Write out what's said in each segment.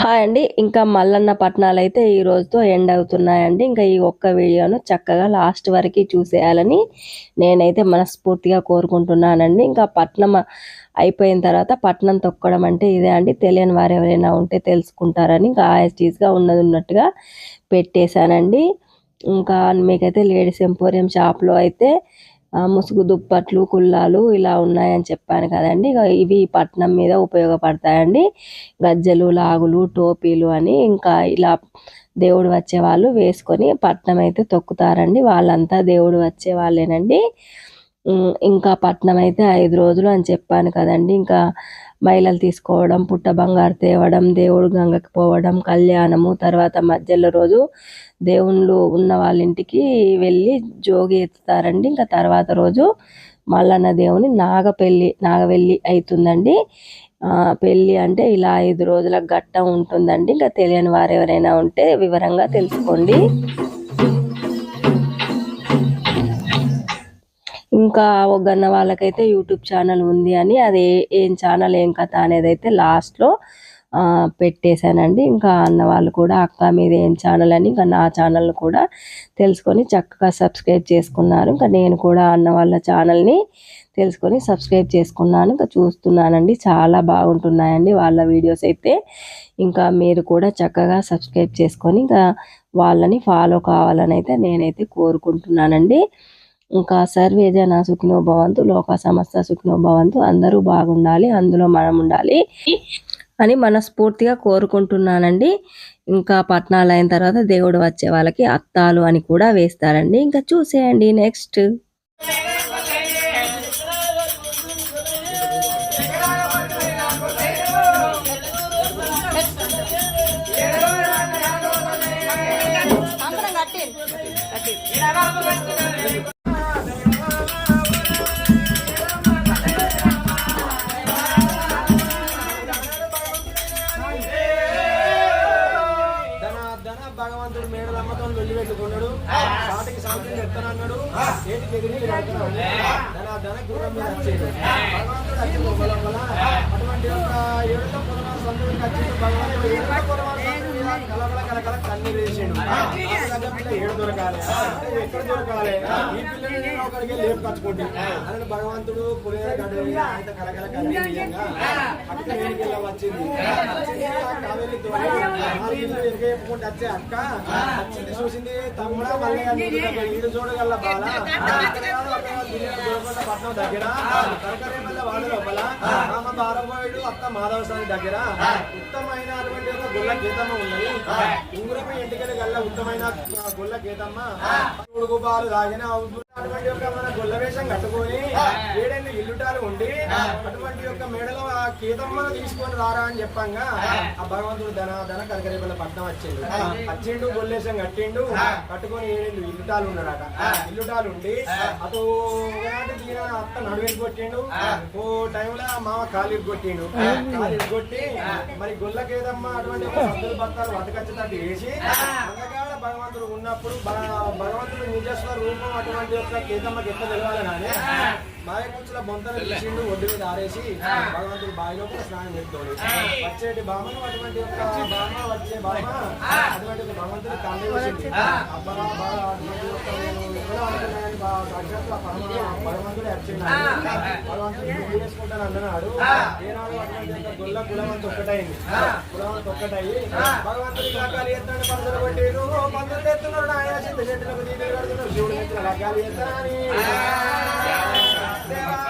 Hi అండి. ఇంకా మల్లన్న పట్నాలు అయితే ఈ రోజుతో ఎండ్ అవుతున్నాయండి. ఇంకా ఈ ఒక్క వీడియోను చక్కగా లాస్ట్ వరకు చూసేయాలని నేనైతే మనస్ఫూర్తిగా కోరుకుంటున్నానండి. ఇంకా పట్నం అయిపోయిన తర్వాత పట్నం తొక్కడం అంటే ఇదే అండి. తెలియని వారు ఎవరైనా ఉంటే తెలుసుకుంటారని ఇంకా గా ఉన్నది ఉన్నట్టుగా పెట్టేశానండి. ఇంకా మీకైతే లేడీస్ ఎంపోరియం షాప్లో అయితే ముసుగు దుప్పట్లు కుల్లాలు ఇలా ఉన్నాయని చెప్పాను కదండి. ఇవి పట్నం మీద ఉపయోగపడతాయండి. గజ్జలు లాగులు టోపీలు అని ఇంకా ఇలా దేవుడు వచ్చే వాళ్ళు వేసుకొని పట్నం అయితే తొక్కుతారండి. వాళ్ళంతా దేవుడు వచ్చే వాళ్ళేనండి. ఇంకా పట్నం అయితే ఐదు రోజులు అని చెప్పాను కదండి. ఇంకా మైలలు తీసుకోవడం పుట్ట బంగారు తేవడం దేవుడు గంగకి పోవడం కళ్యాణము తర్వాత మధ్యలో రోజు దేవుళ్ళు ఉన్న వాళ్ళ ఇంటికి వెళ్ళి జోగి ఎత్తుతారండి. ఇంకా తర్వాత రోజు మల్లన్న దేవుని నాగపెల్లి నాగవెల్లి అవుతుందండి. పెళ్ళి అంటే ఇలా ఐదు రోజుల ఘట్టం ఉంటుందండి. ఇంకా తెలియని వారు ఎవరైనా ఉంటే వివరంగా తెలుసుకోండి. ఇంకా ఒగ్గన్న వాళ్ళకైతే యూట్యూబ్ ఛానల్ ఉంది అని అది ఏం ఛానల్ ఏం కథ అనేది అయితే లాస్ట్లో పెట్టేశానండి. ఇంకా అన్న వాళ్ళు కూడా అక్క మీద ఏం ఛానల్ అని ఇంకా నా ఛానల్ కూడా తెలుసుకొని చక్కగా సబ్స్క్రైబ్ చేసుకున్నారు. ఇంకా నేను కూడా అన్న వాళ్ళ ఛానల్ని తెలుసుకొని సబ్స్క్రైబ్ చేసుకున్నాను. ఇంకా చూస్తున్నానండి చాలా బాగుంటున్నాయండి వాళ్ళ వీడియోస్ అయితే. ఇంకా మీరు కూడా చక్కగా సబ్స్క్రైబ్ చేసుకొని ఇంకా వాళ్ళని ఫాలో కావాలని అయితే నేనైతే కోరుకుంటున్నానండి. ఇంకా సర్వే జన సుఖినో భవంతు లోక సమస్త సుఖినో భవంతు అందరూ బాగుండాలి అందులో మనం ఉండాలి అని మనస్ఫూర్తిగా కోరుకుంటున్నానండి. ఇంకా పట్నాలు అయిన తర్వాత దేవుడు వచ్చే వాళ్ళకి అత్తాలు అని కూడా వేస్తారండి. ఇంకా చూసేయండి నెక్స్ట్. వచ్చేది భగవంతుడు అటువంటి యొక్క ఏడుతో పొలమా సంతుడికి వచ్చి భగవంతుడు ఏడుతో పొలమా అన్ని వేసిండు ఏడు దొరకాలి ఎక్కడ దొరకాలి ఈ పిల్లలు ఒకరికి లేపు కచ్చుకోండి అని భగవంతుడు పులిహోర గడ్డ కలకల కన్ను అక్క వచ్చింది కావేరి వచ్చే అక్క వచ్చింది చూసింది తమ్ముడా మళ్ళీ ఈడు చూడగల బాల పట్నం దగ్గర కరకరేమల్ల వాడ లోపల రామ బారబోయుడు అత్త మాధవ స్వామి దగ్గర ఉత్తమైనటువంటి గుల్ల గీతమ్మ ఉన్నది ఉంగురపై ఎంటికలు గల్ల ఉత్తమైన గుల్ల గీతమ్మ. ఉడుగు పాలు తాగిన అటువంటి యొక్క మన గొల్ల వేషం కట్టుకొని ఏడెన్ని ఇల్లుటాలు ఉండి అటువంటి యొక్క మేడలో ఆ కీతమ్మను తీసుకొని రారా అని చెప్పంగా ఆ. భగవంతుడు ధన ధన కనకరేపల పట్నం వచ్చిండు వచ్చిండు గొల్లేశం కట్టిండు కట్టుకొని ఏడెండు ఇల్లుటాలు ఉన్నాడట ఇల్లుటాలు ఉండి అటు అత్త నడువేసి కొట్టిండు. ఓ టైంలో మామ కాలు కొట్టిండు. కాలు కొట్టి మరి గొల్లకేదమ్మ అటువంటి ఒక సభ్యుల భర్తలు వతకచ్చేటట్టు వేసి భగవంతుడు ఉన్నప్పుడు భగవంతుడు నిజస్వ రూపం అటువంటి యొక్క కేతమ్మకి ఎట్లా తెలియాలని బావి కూర్చుల బొంతలు తీసిండు ఒడ్డు మీద ఆరేసి భగవంతుడు బావిలో కూడా స్నానం చేస్తాడు వచ్చేటి బామను అటువంటి యొక్క బామ. వచ్చే బామ అటువంటి ఒక భగవంతుడు కళ్ళు వేసింది అబ్బా బాగా అటువంటి భగవంతుడే వచ్చిండు భగవంతుడు చేసుకుంటాను అన్నాడు. ఏనాడు అటువంటి యొక్క గొల్ల కులమంత ఒక్కటైంది. కులమంత ఒక్కటయ్యి భగవంతుడి లగ్గాలు ఎత్తాడు పందులు కొట్టిరు. పందులు ఎత్తున్నాడు ఆయన చింత చెట్టులకు కడుతున్నాడు శివుడు ఎత్తున లగ్గాలు ఎత్తాని There.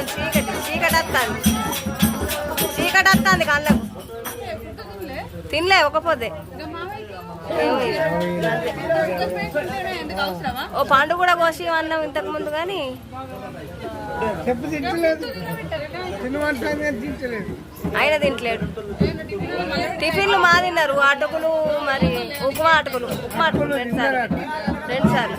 వస్తుంది చీకటి చీకటి వస్తుంది చీకటి వస్తుంది కళ్ళకు. తినలే ఒక పొద్దే ఏమో ఇక. ఓ పండు కూడా కోసి అన్నాం ఇంతకు ముందు కానీ ఆయన తింటలేడు. టిఫిన్లు మా తిన్నారు అటుకులు మరి ఉప్మా అటుకులు. ఉప్మా అటుకులు రెండు సార్లు. రెండు సార్లు.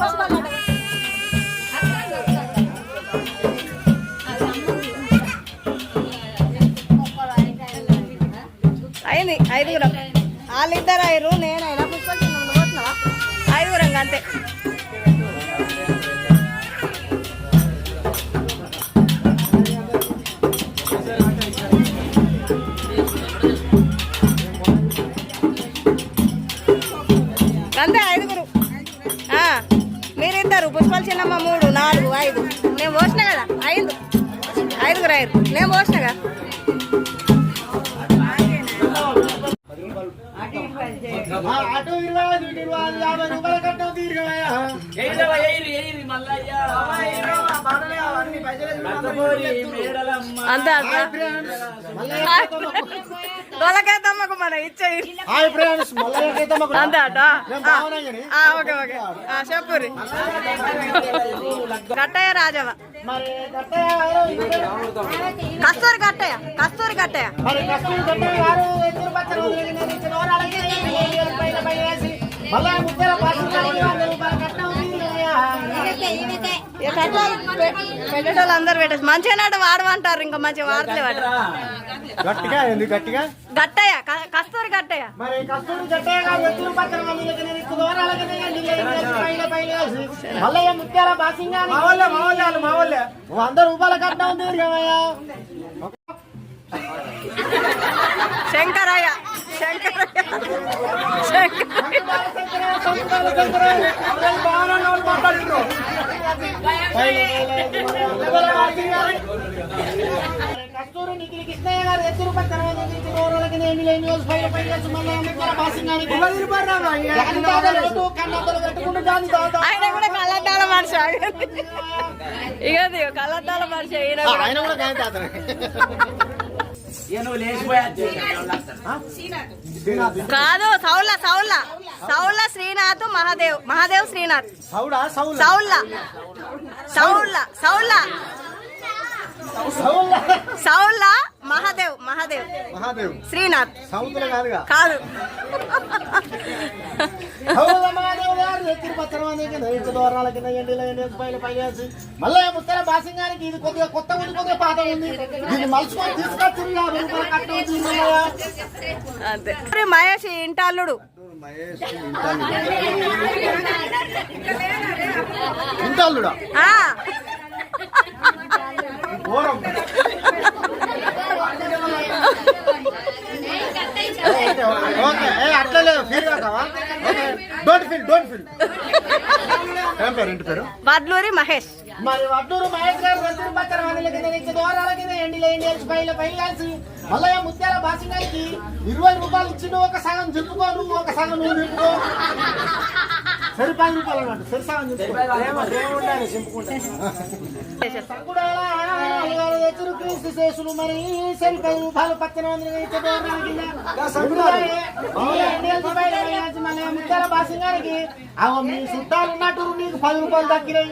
పోతా అయింది ఐదుగురం. వాళ్ళిద్దరు ఐదు నేనైనా పుష్పకి నువ్వు పోతున్నావా? ఐదుగురం అంతే. అంతే ఐదుగురు. మీరిద్దరు పుష్పాలు చిన్నమ్మ మూడు నాలుగు ఐదు. నేను పోసిన కదా ఐదు. ఐదుగురు ఐదు. నేను పోసిన కదా. అటు ఇరవై ఐదు ఇటు ఇరవై ఐదు యాభై రూపాయల కట్టం తీరుగలయ్యా అంతే అంత. దొలకైతమ్మకు మన ఇచ్చేయి అంతే అట. Okay okay. చెప్పురి కట్టయ్య రాజవ. కస్తూరి కట్టయ్య కస్తూరి కట్టయ్య. మళ్ళా ముద్దల పెట్టేటోళ్ళు అందరు మంచిగా వాడమంటారు ఇంకా మంచిగా వాడలే వాడు. గట్టిగా ఎందుకు గట్టిగా? కట్టయ్య క- కస్తూరి కట్టయ్య మరి కస్తూరి జట్టయ్య గారు ఎత్తులు పక్కన వాళ్ళకి నేను ఇత్తు దూరాలకి నేను నీళ్ళ నీళ్ళ పైన పైన వేసి, మల్లయ్య ముత్యాల బాసింగా వాళ్ళే వంద రూపాయల కట్ట ఉంది శంకరయ్య శంకరయ్య శంకరయ్య కస్తూరి నిఖిల్ కృష్ణయ్య గారు ఎత్తులు పక్కన వాళ్ళకి ఇత్తు దూరాలకి నేను నీళ్ళ నీళ్ళ పైన పైన జాతి తాతలు పెట్టు, కన్నద్దలు పెట్టుకుంటూ తాత. ఆయన కూడా కళ్ళద్దాల మనిషి ఇక ఇది కళ్ళద్దాల మనిషి. ఆయన కూడా. కాదు సౌల సౌల సౌల శ్రీనాథ్ మహాదేవ్. మహాదేవ్ శ్రీనాథ్. సౌడా సౌలా సౌల సౌల సౌల సౌలా సౌల మహాదేవ్ మహాదేవ్. మహాదేవ్. శ్రీనాథ్. సౌతులు కాదుగా? కాదు. పచ్చని మంది కింద ఇంటి దూరాల కింద ఎండిలో ఎండి పైన మళ్ళీ బాసింగానికి ఇది కొద్దిగా కొత్త ఉంది కొద్దిగా పాత ఉంది. దీన్ని మలుచుకొని తీసుకొచ్చి యాభై రూపాయలు కట్ట ఉంది మల్లయ్య. అంతే మరి మహేష్ ఇంటాల్లుడు ఇంటల్లుడా ఆ, ఘోరం ఓకే ఏ అట్లా లేదు. ఫీల్ కావా డోంట్ ఫీల్ డోంట్ ఫీల్ ఏం పేరు ఇంటి పేరు? వడ్లూరి మహేష్. మరి వడ్డూరు మహేష్ గారు వెళ్తురు పచ్చని మందిల కింద నుంచి దూరాల కింద ఎండిలో ఎండి వేసి పైన పైన కలిసి ముత్యాల బాసింగానికి ఇరవై రూపాయలు ఇచ్చి నువ్వు ఒక సగం నువ్వు ఒక సగం నువ్వు చింపుకో సరి పది రూపాయలు అన్నట్టు సరి సగం ఎదురు క్రీస్తు శేషులు మరి పది రూపాయలు కలిసి మల్లయ్య ముత్యాల బాసింగానికి అవ మీ చుట్టాలు ఉన్నట్టు నీకు పది రూపాయలు దక్కినాయి.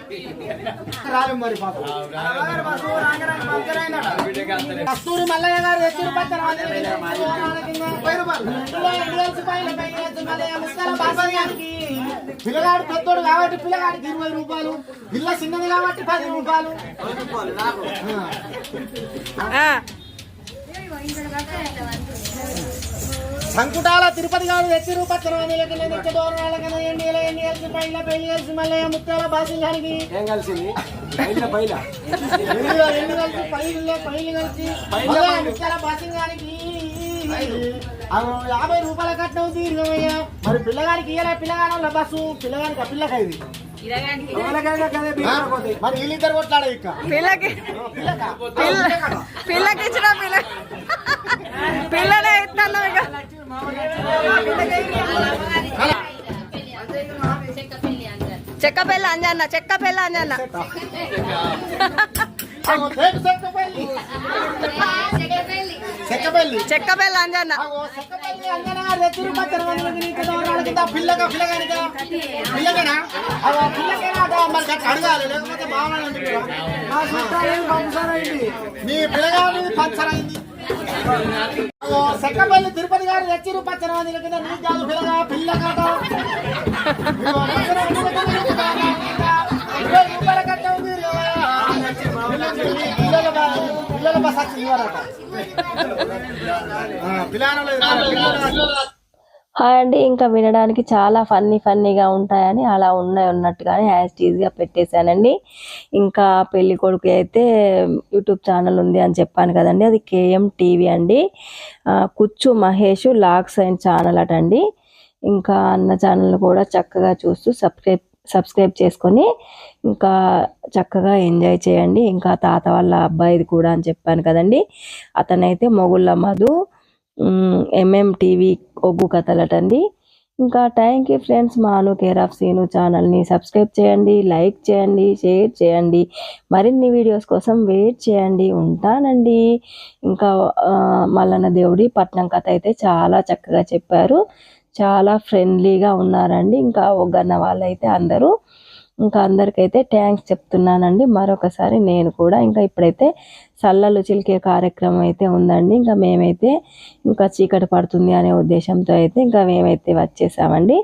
రాలే మరి కస్తూరి మల్లయ్య గారు ఎత్తురు పక్కన పిల్లగాడు పెద్దోడు కాబట్టి పిల్లగాడికి ఇరవై రూపాయలు పిల్ల చిన్నది కాబట్టి పది రూపాయలు. ఆ, సంకుటాల తిరుపతి గారు మల్లయ్య ముత్యాల బాసింగానికి ఏం కలిసింది? కలిసి పైలు పైలు కలిసి ముత్యాల బాసింగానికి అవి యాభై రూపాయల కట్నం తీరుగమయ్యా మరి పిల్లగాడికి ఇయ్యలే పిల్లగాడ బస్సు. పిల్లగాడికి ఆ పిల్లక పోతాయి మరి వీళ్ళిద్దరు కొట్లాడే ఇక్క పిల్లకి పిల్లక? పిల్ల పిల్లకి? ఇచ్చిన పిల్ల పిల్లనే ఇస్తాను ఇక. చెక్క పెళ్ళ అంజన్న చెక్క పెళ్ళ అంజన్న. అగో రేపు చెక్కపల్లి. అంజన్న. పిల్లగా పిల్లగానా? మరి అడగాలి లేకపోతే మా తిరుపతి గారు రెచ్చిరు పచ్చని వందల కింద నీ కాదు పిల్లగా రూపాయల పిల్లల పిల్లల హాయ్ అండి ఇంకా వినడానికి చాలా ఫన్నీ ఫన్నీగా ఉంటాయని అలా ఉన్నాయి ఉన్నట్టుగానే యాజ్ టీజ్గా పెట్టేశానండి. ఇంకా పెళ్ళి కొడుకు అయితే యూట్యూబ్ ఛానల్ ఉంది అని చెప్పాను కదండి. అది కేఎం టీవీ అండి. కుచ్చు మహేష్ లాగ్స్ అండ్ ఛానల్ అటండి. ఇంకా అన్న ఛానల్ కూడా చక్కగా చూస్తూ సబ్స్క్రైబ్ సబ్స్క్రైబ్ చేసుకొని ఇంకా చక్కగా ఎంజాయ్ చేయండి. ఇంకా తాత వాళ్ళ అబ్బాయిది కూడా అని చెప్పాను కదండి. అతనైతే మొగుళ్ళ మధు ఎంఎం టీవీ ఒగ్గు కథలటండి. ఇంకా థ్యాంక్ యూ ఫ్రెండ్స్ మాను కేర్ ఆఫ్ సీను ఛానల్ని సబ్స్క్రైబ్ చేయండి లైక్ చేయండి షేర్ చేయండి. మరిన్ని వీడియోస్ కోసం వెయిట్ చేయండి. ఉంటానండి. ఇంకా మల్లన్న దేవుడి పట్నం కథ అయితే చాలా చక్కగా చెప్పారు. చాలా ఫ్రెండ్లీగా ఉన్నారండి. ఇంకా ఒగ్గన్న వాళ్ళైతే అందరూ. ఇంకా అందరికైతే థ్యాంక్స్ చెప్తున్నానండి. మరొకసారి నేను కూడా ఇంకా ఇప్పుడైతే సల్లలు చిలికే కార్యక్రమం అయితే ఉందండి. ఇంకా మేమైతే ఇంకా చీకటి పడుతుంది అనే ఉద్దేశంతో అయితే ఇంకా మేమైతే వచ్చేసామండి.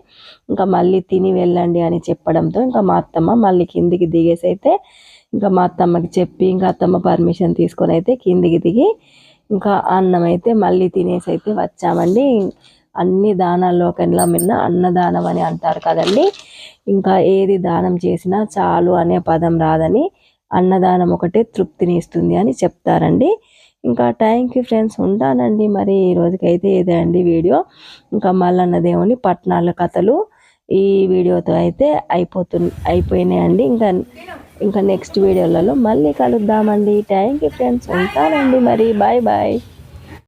ఇంకా మళ్ళీ తిని వెళ్ళండి అని చెప్పడంతో ఇంకా మా అత్తమ్మ మళ్ళీ కిందికి దిగేసి అయితే ఇంకా మా అత్తమ్మకి చెప్పి ఇంకా అత్తమ్మ పర్మిషన్ తీసుకొని అయితే కిందికి దిగి ఇంకా అన్నం అయితే మళ్ళీ తినేసి అయితే వచ్చామండి. అన్ని దానాల్లో మిన్న అన్నదానం అని అంటారు కదండి. ఇంకా ఏది దానం చేసినా చాలు అనే పదం రాదని అన్నదానం ఒకటే తృప్తిని ఇస్తుంది అని చెప్తారండి. ఇంకా థ్యాంక్ యూ ఫ్రెండ్స్ ఉంటానండి మరి ఈ రోజుకైతే ఇదే అండి వీడియో. ఇంకా మల్లన్న దేవుని పట్నాల కథలు ఈ వీడియోతో అయితే అయిపోతు అయిపోయినాయండి. ఇంకా ఇంకా నెక్స్ట్ వీడియోలలో మళ్ళీ కలుద్దామండి. థ్యాంక్ యూ ఫ్రెండ్స్ ఉంటానండి మరి. Bye bye